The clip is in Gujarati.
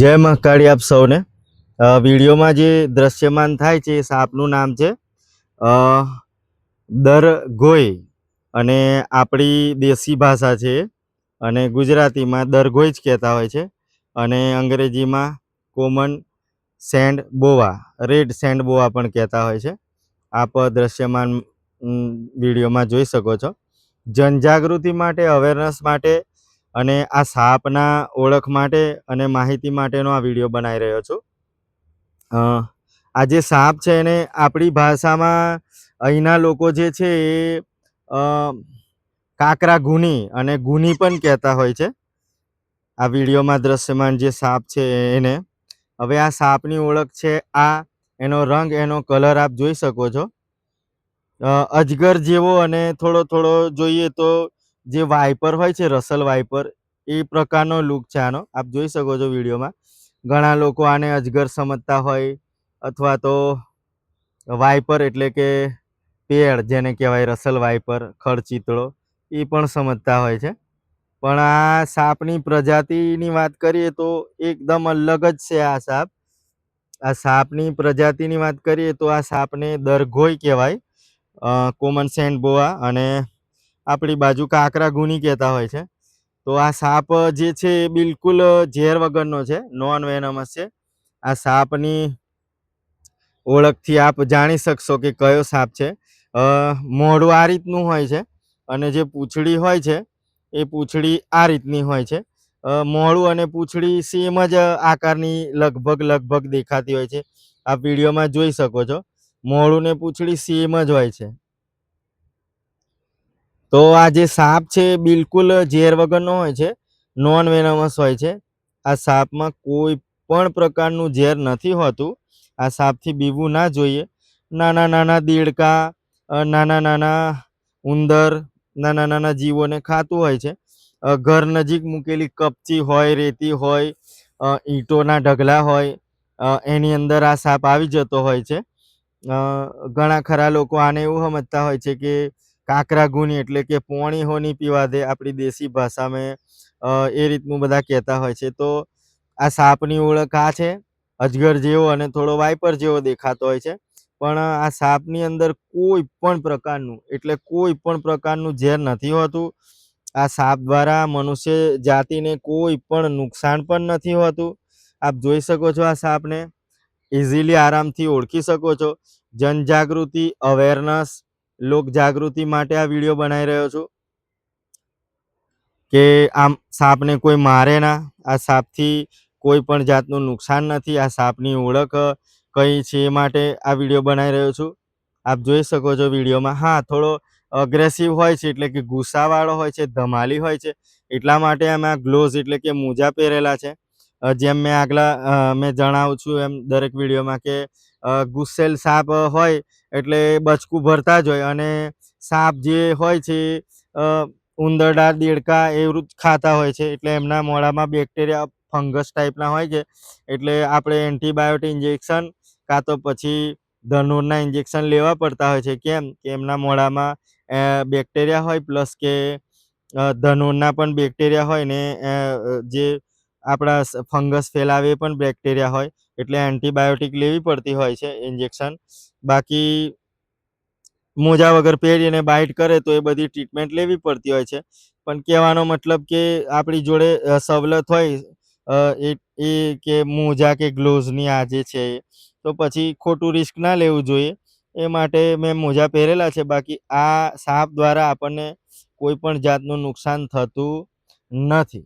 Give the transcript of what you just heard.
જય મહાકાળી આપ સૌને. વિડીયોમાં જે દ્રશ્યમાન થાય છે, એ સાપનું નામ છે દર ગોય. અને આપણી દેશી ભાષા છે અને ગુજરાતીમાં દરગોઈ જ કહેતા હોય છે. અને અંગ્રેજીમાં common sand boa, red sand boa પણ કહેતા હોય છે. આપ દ્રશ્યમાન વિડીયોમાં જોઈ શકો છો. જનજાગૃતિ માટે અવેરનેસ માટે અને આ સાપના ઓળખ માટે અને માહિતી માટેનો આ વીડિયો બનાવી રહ્યો છું. આ જે સાપ છે એને આપણી ભાષામાં અહીંના લોકો જે છે એ કાકરા ગુની અને ગુની પણ કહેતા હોય છે. આ વિડીયોમાં દ્રશ્યમાન જે સાપ છે એને, હવે આ સાપની ઓળખ છે આ, એનો રંગ, એનો કલર આપ જોઈ શકો છો. અજગર જેવો અને થોડો થોડો જોઈએ તો જે વાઇપર હોય છે રસલ વાઇપર એ પ્રકારનો લુક છે આનો. આપ જોઈ શકો છો વિડીયોમાં. ઘણા લોકો આને અજગર સમજતા હોય અથવા તો વાઇપર એટલે કે પેડ જેને કહેવાય રસલ વાઇપર ખડચિતળો એ પણ સમજતા હોય છે. પણ આ સાપની પ્રજાતિની વાત કરીએ તો એકદમ અલગ જ છે આ સાપ. આ સાપની પ્રજાતિની વાત કરીએ તો આ સાપને દરઘોઈ કહેવાય કોમન સેન્ટ બોઆ અને આપણી બાજુ કાંકરા ગુની કહેતા હોય છે. તો આ સાપ જે છે એ બિલકુલ ઝેર વગરનો છે, નોન વેનમસ છે. આ સાપની ઓળખથી આપ જાણી શકશો કે કયો સાપ છે. મોઢું આ રીતનું હોય છે અને જે પૂંછડી હોય છે, એ પૂંછડી આ રીતની હોય છે. મોડું અને પૂંછડી સેમ જ આકારની લગભગ લગભગ દેખાતી હોય છે. આ વિડીયોમાં જોઈ શકો છો. મોડું ને પૂંછડી સેમ જ હોય છે. તો આ જે સાપ છે બિલકુલ ઝેર વગરનો હોય છે, નોન વેનમસ હોય છે. આ સાપમાં કોઈ પણ પ્રકારનું ઝેર નથી હોતું. આ સાપથી બીવું ના જોઈએ. નાના નાના દેડકા નાના નાના ઉંદર, નાના નાના જીવોને ખાતું હોય છે. ઘર નજીક મૂકેલી કપચી હોય, રેતી હોય ઈંટોના ઢગલા હોય એની અંદર આ સાપ આવી જતો હોય છે. ઘણા ખરા લોકો આને એવું સમજતા હોય છે કે કાકરા ગુની એટલે કે પોણી હોની પીવા દે આપણી દેશી ભાષામાં એ રીતનું બધા કહેતા હોય છે. તો આ સાપની ઓળખ આ છે, અજગર જેવો અને થોડો વાઇપર જેવો દેખાતો હોય છે. પણ આ સાપની અંદર કોઈ પણ પ્રકારનું, એટલે કોઈ પણ પ્રકારનું ઝેર નથી હોતું. આ સાપ દ્વારા મનુષ્ય જાતિને કોઈ પણ નુકસાન પણ નથી હોતું. આપ જોઈ શકો છો આ સાપને. ઇઝીલી આરામથી ઓળખી શકો છો. જનજાગૃતિ, અવેરનેસ લોક જાગૃતિ માટે આ વીડિયો બનાવી રહ્યો છું. કે આમ સાપને કોઈ મારે ના, આ સાપથી કોઈ પણ જાતનું નુકસાન નથી, આ સાપની ઓળખ કઈ છે એ માટે આ વીડિયો બનાવી રહ્યો છું. આપ જોઈ શકો છો વિડીયોમાં, હા, થોડો અગ્રેસિવ હોય છે, એટલે કે ગુસ્સાવાળો હોય છે, ધમાલી હોય છે. એટલા માટે અમે આ ગ્લોઝ એટલે કે મોજા પહેરેલા છે. જેમ મેં આગલા મેં જણાવું છું એમ દરેક વિડીયોમાં કે ગુસ્સેલ સાપ હોય એટલે બચકું ભરતા જ હોય અને સાપ જે હોય છે એ, ઉંદરડા દેડકા જ ખાતા હોય છે. એટલે એમના મોડામાં બેક્ટેરિયા ફંગસ ટાઈપના હોય છે. એટલે આપણે એન્ટીબાયોટિક ઇન્જેક્શન કાં તો પછી ધનુરના ઇન્જેક્શન લેવા પડતા હોય છે. કેમ? કે એમના મોડામાં બેક્ટેરિયા હોય પ્લસ કે ધનુરના પણ બેક્ટેરિયા હોય ને જે આપણા ફંગસ ફેલાવે પણ બેક્ટેરિયા હોય, એટલે એન્ટીબાયોટિક લેવી પડતી હોય છે ઇન્જેક્શન. બાકી મોજા વગર પહેરીને બાઇટ કરે તો એ બધી ટ્રીટમેન્ટ લેવી પડતી હોય છે. પણ કહેવાનો મતલબ કે આપણી જોડે સવલત હોય એ એ કે મોજા કે ગ્લોવ્સની આ જે છે તો પછી ખોટું રિસ્ક ના લેવું જોઈએ. એ માટે મેં મોજા પહેરેલા છે. બાકી આ સાપ દ્વારા આપણને કોઈ પણ જાતનું નુકસાન થતું નથી.